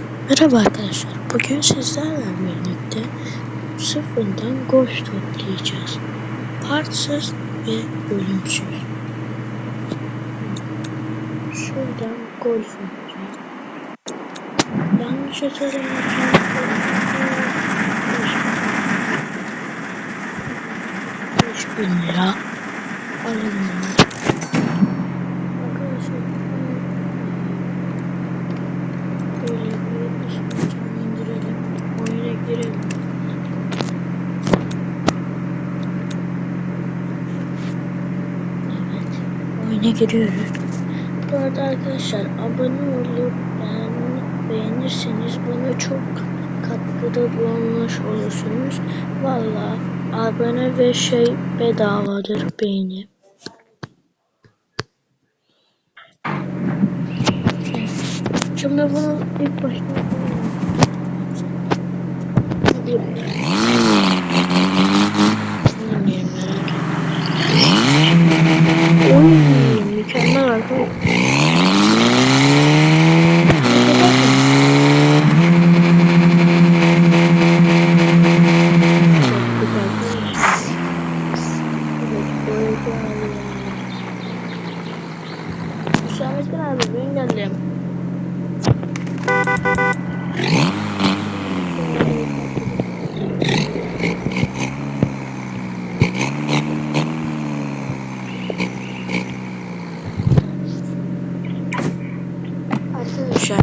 Merhaba arkadaşlar. Bugün sizlerle birlikte sıfırdan golf toplayacağız. Partsız ve bölümsüz. Şuradan golf yapacağız. Yanlış hatırlamıyorsam 5000 lira alınmalı. Arkadaşlar Böyle bir ışıkları indirelim. Oyuna girelim. Evet. Oyuna giriyoruz. Bu arada arkadaşlar abone olup beğen, beğenirseniz bana çok katkıda bulunmuş olursunuz. Valla abone ve şey bedavadır beğeni. Şimdi bunu ilk başta Oy, mükemmel arkadaşlar. Çok güzel. Evet, böyle yani. Hüsamettin abi ben geldim. Arkadaşlar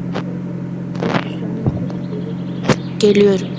geliyorum.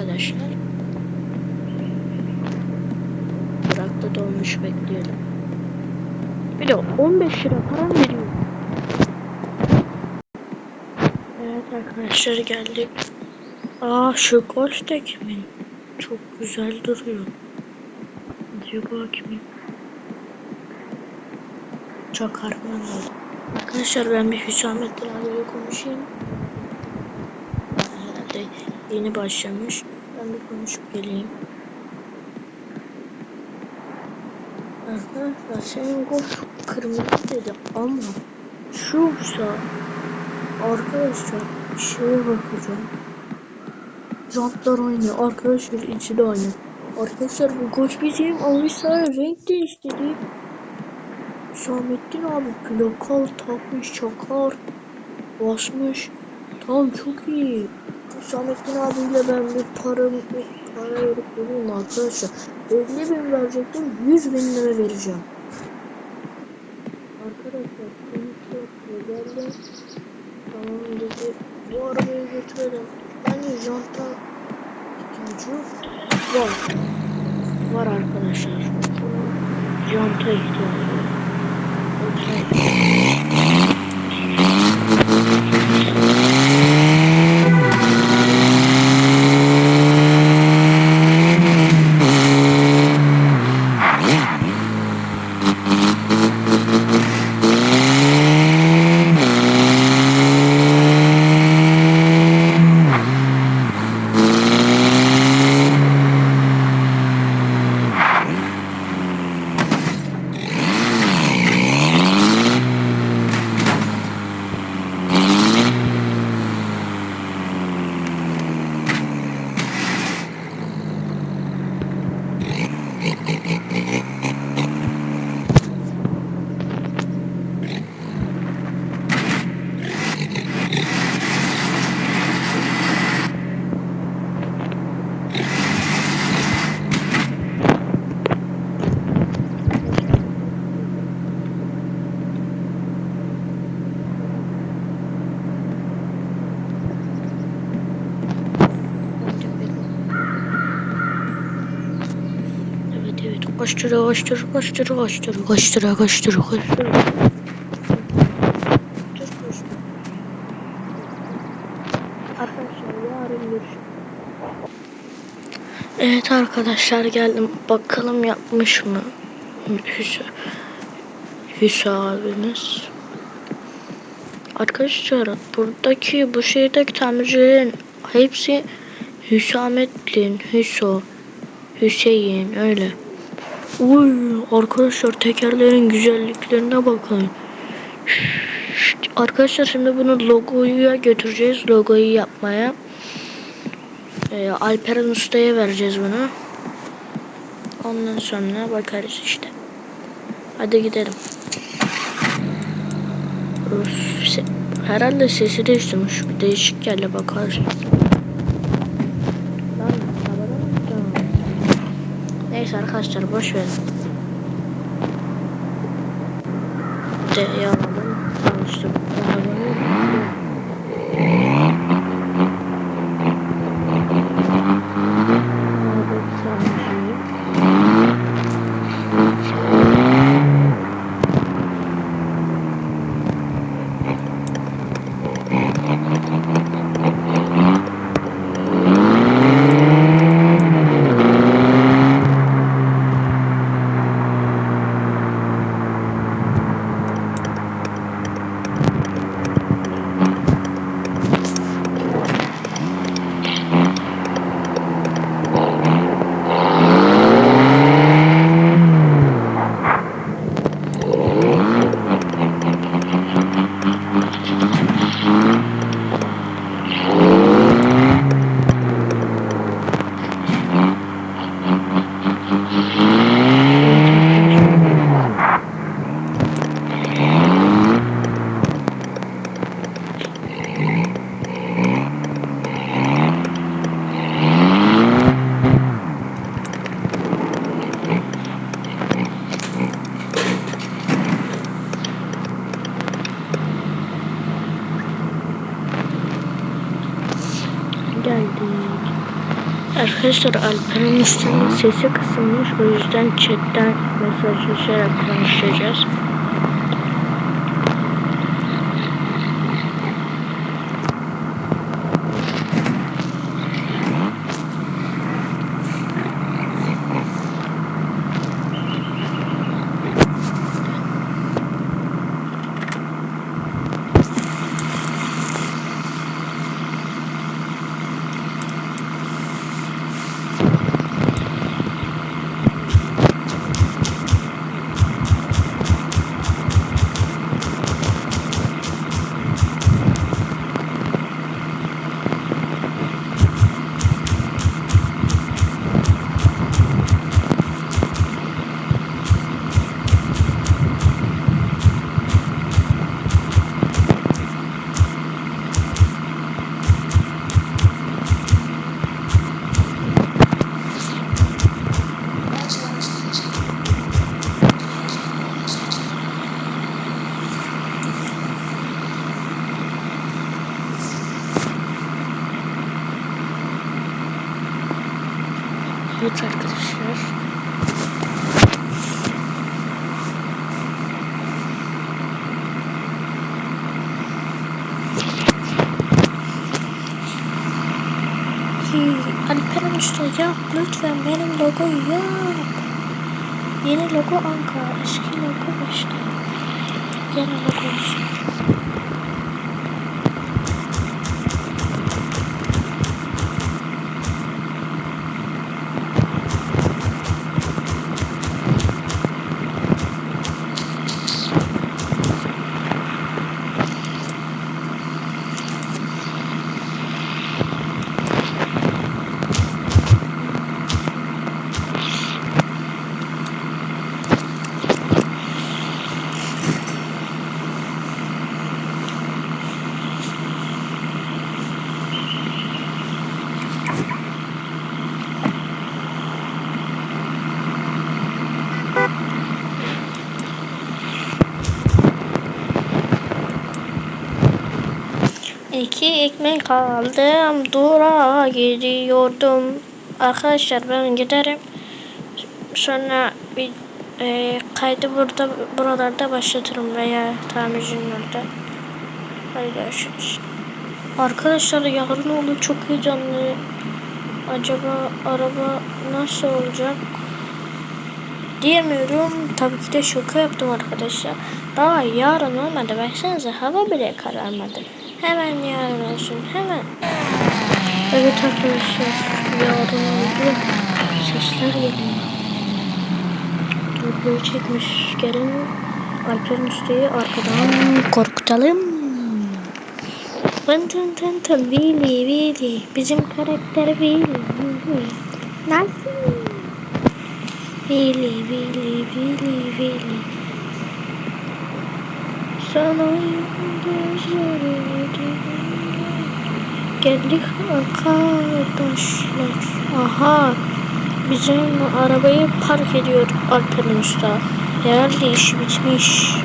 arkadaşlar. Durakta dolmuş bekliyorum. Bir de 15 lira para veriyor. Evet arkadaşlar geldik. Aa şu golf de kimin? Çok güzel duruyor. Acaba kimin? Çok harman oldu. Arkadaşlar ben bir Hüsamettin abiyle konuşayım. Herhalde yeni başlamış. Ben bir konuşup geleyim. Arkadaşlar kırmızı dedi ama şuysa arkadaşlar şeye bakacağım. Jantlar oynuyor. Arkadaşlar içi de oynuyor. Arkadaşlar bu golf bizim almışlar renk değiştirdi. Hüsamettin abi plakal takmış çakar basmış. Tamam çok iyi. Hüsamettin abiyle ben bir param bir para verip arkadaşlar. 50 bin verecektim 100 bin lira vereceğim. Arkadaşlar konuşuyor geldi. Tamam dedi. Bu arabayı götürelim. Bence janta ihtiyacı var. Var arkadaşlar. Janta ihtiyacı var. Okey. Koştura koştura. Dur koştura. Arkadaşlar yarın görüşürüz. Evet arkadaşlar geldim. Bakalım yapmış mı? Hüsa, Hüsa abimiz. Arkadaşlar buradaki bu şehirdeki tamircilerin hepsi Hüsamettin, Hüso, Hüseyin öyle. Uy arkadaşlar tekerlerin güzelliklerine bakın. Şşt, Arkadaşlar şimdi bunu logoya götüreceğiz. Logoyu yapmaya. Ee, Alperen Usta'ya vereceğiz bunu. Ondan sonra bakarız işte. Hadi gidelim. Öf, se- herhalde sesi değiştirmiş. Bir değişik geldi bakarız. Lan, arabada mı? Tamam. Neyse arkadaşlar boş verin. De alalım. Alıştım. Arabanı Araba sarmışım. geldik. Arkadaşlar Alper'in sesi kısılmış. O yüzden chatten mesajlaşarak konuşacağız. Usta yap lütfen benim logoyu yap. Yeni logo Ankara, eski logo işte. Yeni logo işte. İki ekmek aldım. Dura gidiyordum. Arkadaşlar ben giderim. Sonra bir e, kaydı burada buralarda başlatırım veya tamircinin orada. Hadi görüşürüz. Arkadaşlar yarın olur çok heyecanlı. Acaba araba nasıl olacak? Diyemiyorum. Tabii ki de şaka yaptım arkadaşlar. Daha yarın olmadı. Baksanıza hava bile kararmadı. Hemen yarın olsun. Hemen. Evet arkadaşlar. Yarın oldu. Sesler geliyor. Dörtlüğü çekmiş. Gelin Alper'in üstüyü arkadan korkutalım. Tın tın tın tın Willy Willy Bizim karakter Willy Nasıl? Willy Willy Willy Willy Sana gözlerini Geldik arkadaşlar. Aha. Bizim arabayı park ediyor Alper'in usta. Herhalde işi bitmiş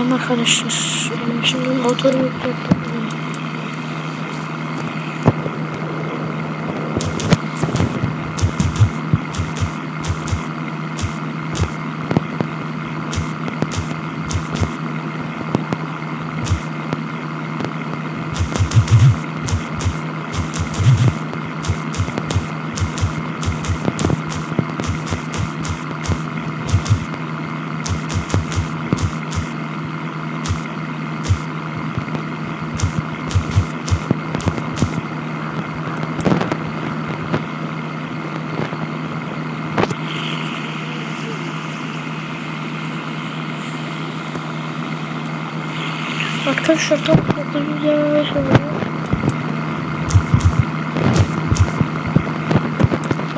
Tamam arkadaşlar. Şimdi motoru yüklettim. Arkadaşlar tam çok güzel şeyler.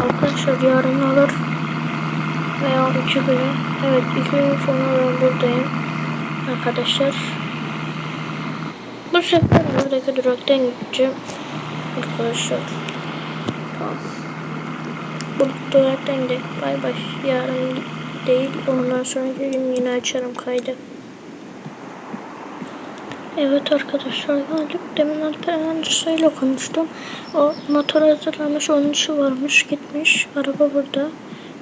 Arkadaşlar yarın alır veya iki gün. Evet iki gün sonra ben buradayım. Arkadaşlar. Bu sefer buradaki duraktan gideceğim. Arkadaşlar. Tamam. Bu duraktan gidelim. Bay bay. Yarın değil. Ondan sonraki gün yine açarım kaydı. Evet arkadaşlar geldik. Demin Alper Mühendisliğiyle konuştum. O motor hazırlamış, onun işi varmış, gitmiş. Araba burada.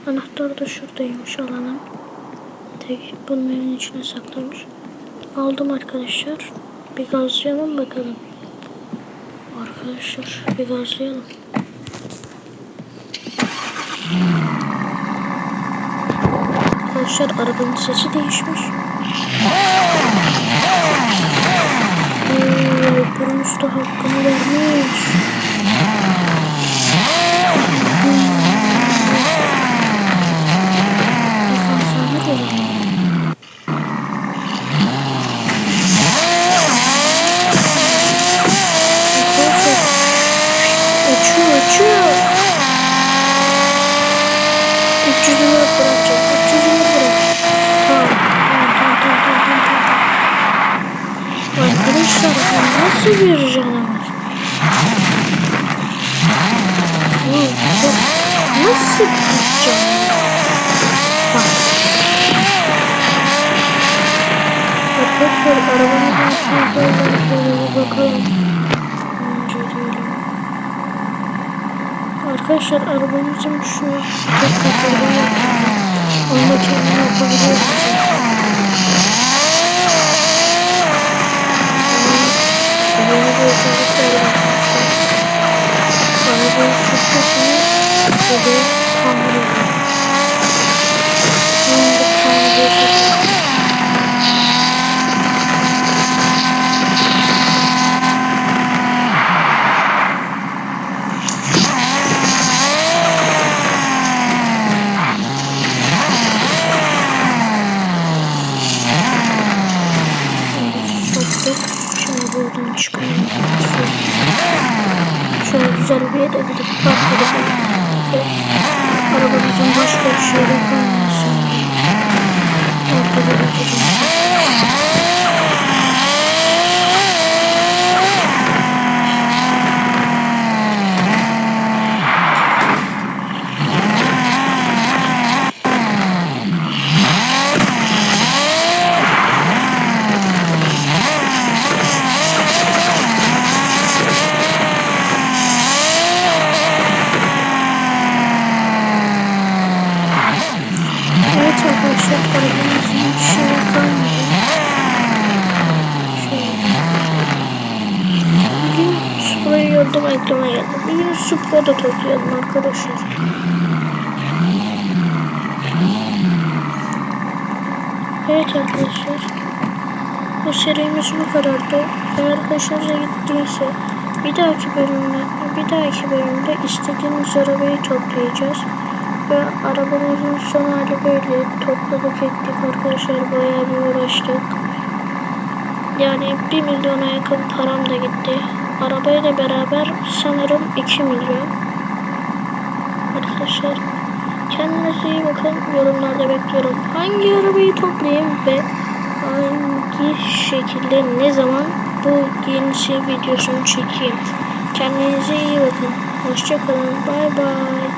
Anahtar da şuradaymış alanın. Tek bunun evin içine saklamış. Aldım arkadaşlar. Bir gazlayalım bakalım. Arkadaşlar bir gazlayalım. Arkadaşlar arabanın sesi değişmiş. Usta hakkını vermiş. Uçuyor uçuyor. 300 lira bırakacağım. 300 lira bırak. Tamam. Tamam tamam tamam tamam tamam. Arkadaşlar bu nasıl bir canavar? Nasıl bir canavar? Bak. Arkadaşlar arabanın altına bir bakalım. Arkadaşlar arabamızın şu tek kapıları onu da kendine Böyle bir özellikler yapmışlar. Böyle tamir ediyor. Şimdi tamir ediyor. Arabaya da gidip park edelim. Arabamızın başka bir şeyle kalmasın. Ortada duracağım. Evet arkadaşlar arabamızın bir şey kalmadı. Şöyle. Bugün Supra'yı gördüm aklıma geldi. Bugün Supra da toplayalım arkadaşlar. Evet arkadaşlar. Bu serimiz bu kadardı. Eğer hoşunuza gittiyse bir dahaki bölümde bir dahaki bölümde istediğimiz arabayı toplayacağız. Ve arabamızın son hali böyle topladık ettik arkadaşlar bayağı bir uğraştık. Yani 1 milyona yakın param da gitti. Arabayla beraber sanırım 2 milyon. Arkadaşlar kendinize iyi bakın. Yorumlarda bekliyorum. Hangi arabayı toplayayım ve hangi şekilde ne zaman bu yenisi videosunu çekeyim. Kendinize iyi bakın. Hoşçakalın. Bay bay.